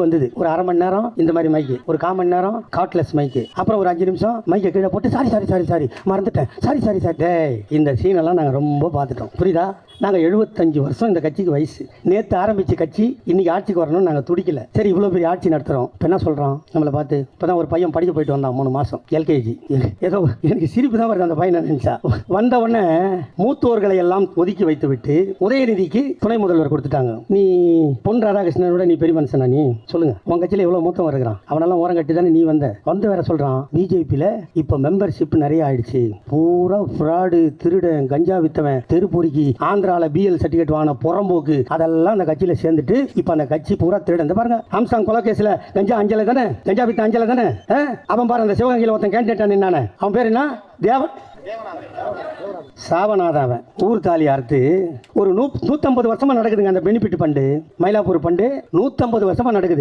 வந்தது. ஒரு அரை மணி நேரம் இந்த மாதிரி மைக்கு ஒரு கால் மணி நேரம் காட்லெஸ் மைக்கு அப்புறம் ஒரு அஞ்சு நிமிஷம் மைக்கை கீழே போட்டு சாரி சாரி சாரி சாரி மறந்துட்டேன். Sorry sorry sorry. டே இந்த சீனெல்லாம் நாங்கள் ரொம்ப பார்த்துட்டோம். புரியுதா? நாங்கள் எழுபத்தஞ்சு வருஷம் இந்த கட்சிக்கு வயசு. நேற்று ஆரம்பிச்ச கட்சி இன்னைக்கு ஆட்சிக்கு வரணும்னு நாங்கள் துடிக்கல. சரி இவ்வளோ பெரிய ஆட்சி நடத்துகிறோம் இப்போ என்ன சொல்கிறோம் நம்மளை பார்த்து இப்போ தான் ஒரு பையன் படிக்க போயிட்டு வந்தான் மூணு மாதம் எல்கேஜி. ஏதோ எனக்கு சிரிப்பு தான் வருது அந்த பையனை நினச்சா. வந்த உடனே மூத்தோர்களை எல்லாம் ஒதுக்கி வைத்து விட்டு உதயநிதிக்கு துணை முதல்வர் கொடுத்துட்டாங்க. நீ பொன் ராதாகிருஷ்ணனோட நீ பெரிய மனுஷனா நீ? சொல்லுங்க. உன் கட்சியில் எவ்வளோ மூத்தம் வருகிறான் அவனெல்லாம் ஓரம் கட்டி தானே நீ வந்த? வந்து வேற சொல்றான். பிஜேபியில் இப்போ மெம்பர்ஷிப் நிறைய ஆயிடுச்சு. பூரா ஃப்ராடு திருடன் கஞ்சா வித்தவன் தெருப்பொறுக்கி ஆந்திரால பிஎல் சர்டிஃபிகேட் வாங்கின புறம்போக்கு அதெல்லாம் அந்த கட்சியில் சேர்ந்துட்டு இப்போ அந்த கட்சி பூரா திருடன் இந்த பாருங்க ஆம்சாங் கொலகேஸில் கஞ்சா அஞ்சலை தானே? கஞ்சா வித்த அஞ்சலை தானே? ஆ? அவன் பாரு அந்த சிவகங்கையில் ஒருத்தன் கேண்டிடேட் நின்னானே. அவன் பேர் என்ன? தேவன். சாவநாதன் அவன் ஊர் தாலி அறுத்து ஒரு நூ நூற்றம்பது வருஷமா நடக்குதுங்க அந்த பெனிஃபிட் பண்டு மயிலாப்பூர் பண்டு. நூற்றம்பது வருஷமா நடக்குது.